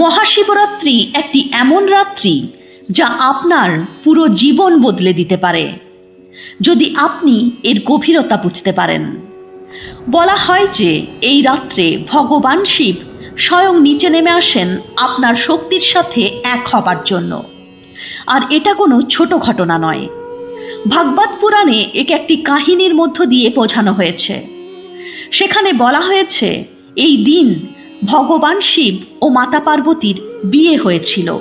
মহাশিবরাত্রি একটি এমন রাত্রি যা আপনার পুরো জীবন বদলে দিতে পারে, যদি আপনি এর গভীরতা বুঝতে পারেন। বলা হয় যে, এই রাত্রে ভগবান শিব স্বয়ং নিচে নেমে আসেন আপনার শক্তির সাথে এক হবার জন্য। আর এটা কোনো ছোট ঘটনা নয়। ভাগবত পুরাণে একে একটি কাহিনীর মধ্য দিয়ে বোঝানো হয়েছে। সেখানে বলা হয়েছে, এই দিন ভগবান শিব ও মাতা পার্বতীর বিয়ে হয়েছিল।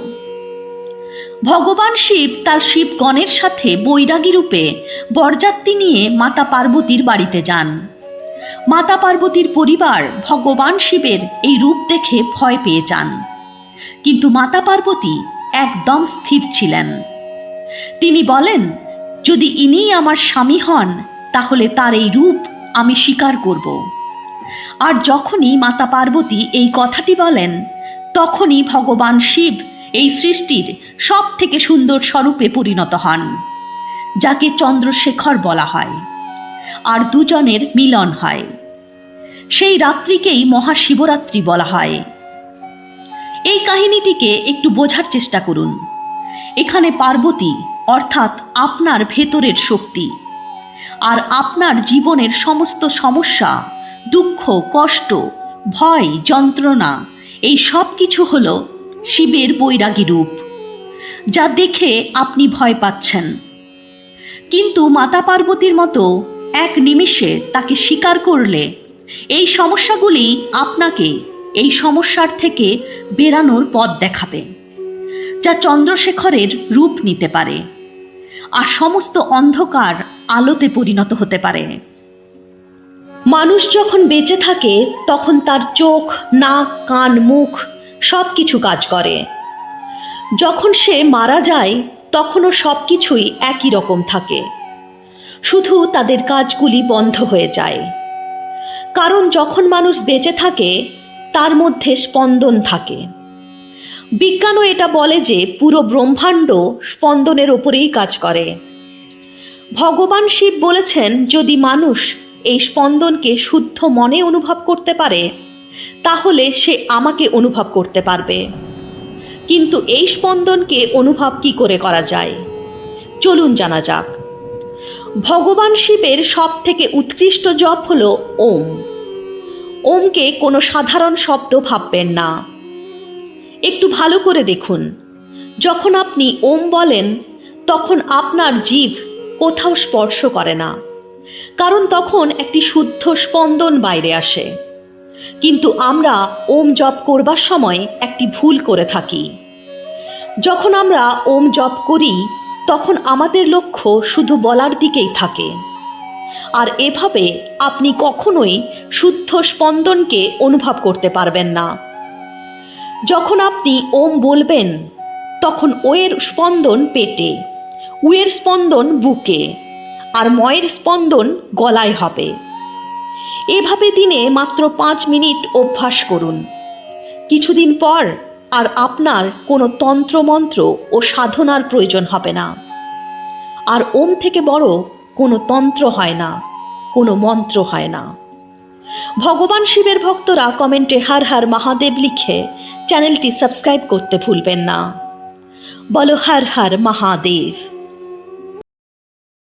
ভগবান শিব তার শিবগণের সাথে বৈরাগী রূপে বরযাত্রী নিয়ে মাতা পার্বতীর বাড়িতে যান। মাতা পার্বতীর পরিবার ভগবান শিবের এই রূপ দেখে ভয় পেয়ে যান। কিন্তু মাতা পার্বতী একদম স্থির ছিলেন। তিনি বলেন, যদি ইনিই আমার স্বামী হন, তাহলে তার এই রূপ আমি স্বীকার করব। আর যখনই মাতা পার্বতী এই কথাটি বলেন, তখনই ভগবান শিব এই সৃষ্টির সব থেকে সুন্দর স্বরূপে পরিণত হন, যাকে চন্দ্রশেখর বলা হয়, আর দুজনের মিলন হয়। সেই রাত্রিকেই মহাশিবরাত্রি বলা হয়। এই কাহিনীটিকে একটু বোঝার চেষ্টা করুন। এখানে পার্বতী অর্থাৎ আপনার ভেতরের শক্তি, আর আপনার জীবনের সমস্ত সমস্যা দুঃখ, কষ্ট, ভয়, যন্ত্রণা, এই সব কিছু হল শিবের বৈরাগী রূপ, যা দেখে আপনি ভয় পাচ্ছেন। কিন্তু মাতা পার্বতীর মতো এক নিমিষে তাকে স্বীকার করলে এই সমস্যাগুলি আপনাকে এই সমস্যার থেকে বেরানোর পথ দেখাবে, যা চন্দ্রশেখরের রূপ নিতে পারে, আর সমস্ত অন্ধকার আলোতে পরিণত হতে পারে। মানুষ যখন বেঁচে থাকে, তখন তার চোখ, নাক, কান, মুখ সব কিছু কাজ করে। যখন সে মারা যায়, তখনও সব কিছুই একই রকম থাকে। শুধু তাদের কাজগুলি বন্ধ হয়ে যায়। কারণ যখন মানুষ বেঁচে থাকে, তার মধ্যে স্পন্দন থাকে। বিজ্ঞানও এটা বলে যে, পুরো ব্রহ্মাণ্ড স্পন্দনের ওপরেই কাজ করে। ভগবান শিব বলেছেন, যদি মানুষ এই স্পন্দনকে শুদ্ধ মনে অনুভব করতে পারে, তাহলে সে আমাকে অনুভব করতে পারবে। কিন্তু এই স্পন্দনকে অনুভব কি করে করা যায়? চলুন জানা যাক। ভগবান শিবের সব থেকে উৎকৃষ্ট জপ হল ওম। ওমকে কোনো সাধারণ শব্দ ভাববেন না। একটু ভালো করে দেখুন। যখন আপনি ওম বলেন, তখন আপনার জীব কোথাও স্পর্শ করে না। কারণ তখন একটি শুদ্ধ স্পন্দন বাইরে আসে। কিন্তু আমরা ওম জপ করবার সময় একটি ভুল করে থাকি। যখন আমরা ওম জপ করি, তখন আমাদের লক্ষ্য শুধু বলার দিকেই থাকে। আর এভাবে আপনি কখনোই শুদ্ধ স্পন্দনকে অনুভব করতে পারবেন না। যখন আপনি ওম বলবেন, তখন ওয়ের স্পন্দন পেটে উয়ের স্পন্দন বুকে। আর ময়ের স্পন্দন গলায় হবে। এভাবে দিনে মাত্র পাঁচ মিনিট অভ্যাস করুন। কিছুদিন পর আর আপনার কোনো তন্ত্রমন্ত্র ও সাধনার প্রয়োজন হবে না। আর ওম থেকে বড় কোনো তন্ত্র হয় না, কোনো মন্ত্র হয় না। ভগবান শিবের ভক্তরা কমেন্টে হার হার মহাদেব লিখে চ্যানেলটি সাবস্ক্রাইব করতে ভুলবেন না। বলো হর হর মহাদেব।